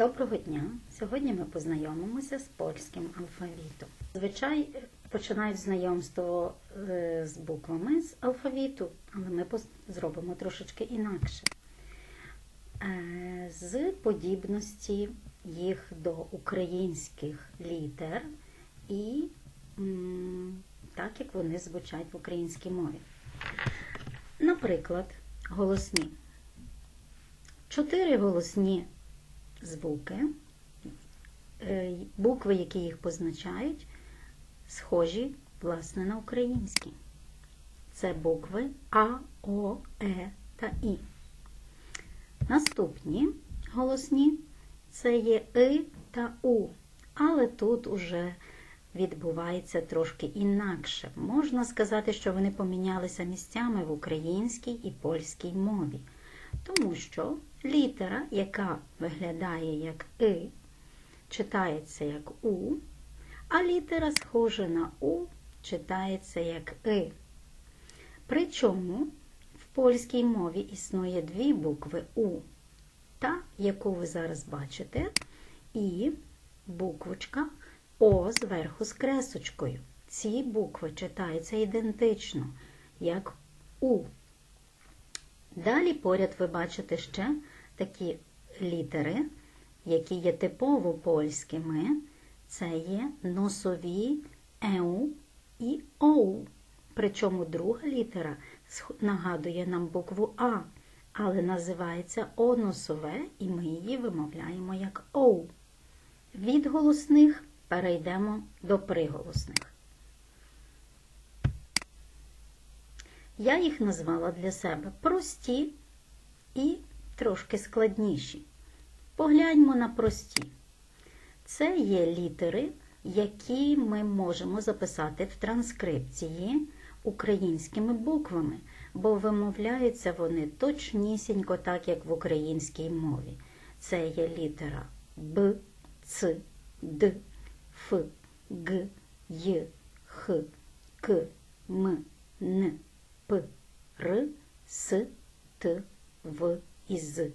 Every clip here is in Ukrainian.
Доброго дня! Сьогодні ми познайомимося з польським алфавітом. Зазвичай починають знайомство е, з буквами з алфавіту, але ми зробимо трошечки інакше. Е, З подібності їх до українських літер і так, як вони звучать в українській мові. Наприклад, голосні. Чотири голосні звуки, е, букви, які їх позначають, схожі, власне, на українські. Це букви А, О, Е та І. Наступні голосні це є И та У, але тут уже відбувається трошки інакше. Можна сказати, що вони помінялися місцями в українській і польській мові. Тому що літера, яка виглядає як И, читається як У, а літера, схожа на У, читається як И. Причому в польській мові існує дві букви У, та, яку ви зараз бачите, і буквочка О зверху з кресочкою. Ці букви читаються ідентично, як У. Далі поряд ви бачите ще такі літери, які є типово польськими. Це є носові еу і оу. Причому друга літера нагадує нам букву А, але називається оносове, і ми її вимовляємо як оу. Від голосних перейдемо до приголосних. Я їх назвала для себе прості і трошки складніші. Погляньмо на прості. Це є літери, які ми можемо записати в транскрипції українськими буквами, бо вимовляються вони точнісінько так, як в українській мові. Це є літера Б, Ц, Д, Ф, Г, Й, Х, К, М, Н, П, Р, С, Т, В і З.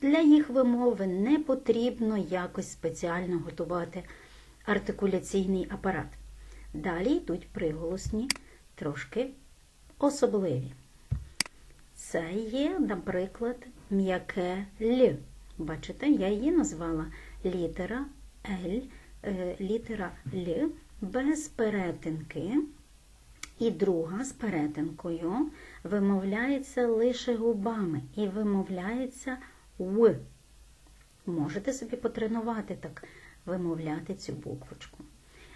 Для їх вимови не потрібно якось спеціально готувати артикуляційний апарат. Далі йдуть приголосні, трошки особливі. Це є, наприклад, м'яке Л. Бачите, я її назвала літера Л, е, літера Л без перетинки. І друга з перетинкою вимовляється лише губами і вимовляється В. Можете собі потренувати так вимовляти цю буквочку.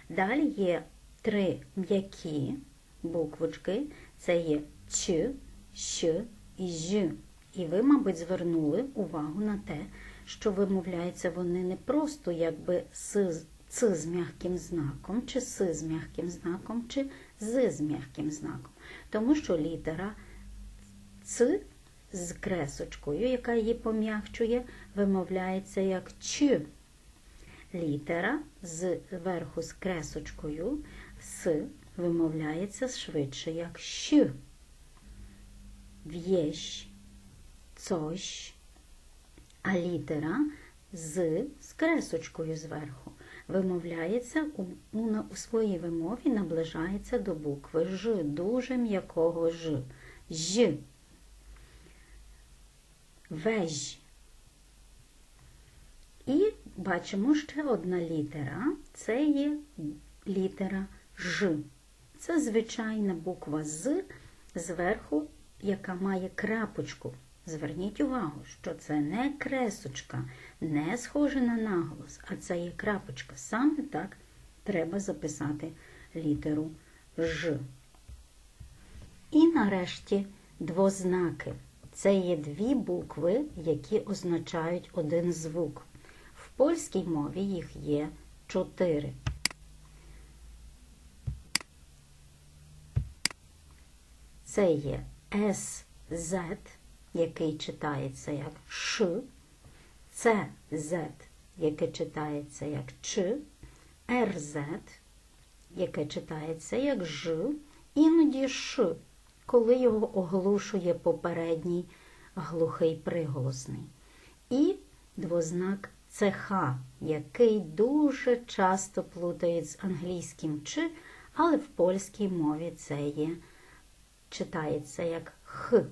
Далі є три м'які буквочки. Це є Ч, Щ і Ж. І ви, мабуть, звернули увагу на те, що вимовляються вони не просто якби з Ц з м'яким знаком, чи С з м'яким знаком, чи З з м'яким знаком. Тому що літера Ц з кресочкою, яка її пом'якчує, вимовляється як Ч. Літера зверху з кресочкою С вимовляється швидше як Щ. В'єщ, цощ, а літера з з кресочкою зверху вимовляється у, у, у своїй вимові наближається до букви Ж, дуже м'якого Ж. Ж. Веж. І бачимо ще одна літера. Це є літера Ж. Це звичайна буква З зверху, яка має крапочку. Зверніть увагу, що це не кресочка, не схоже на наголос, а це є крапочка. Саме так треба записати літеру Ж. І нарешті двознаки. Це є дві букви, які означають один звук. В польській мові їх є чотири. Це є СЗ, який читається як Ш, ЦЗ, яке читається як Ч, РЗ, яке читається як Ж, іноді Ш, коли його оглушує попередній глухий приголосний. І двознак це Х, який дуже часто плутають з англійським чи, але в польській мові це є, читається як Х.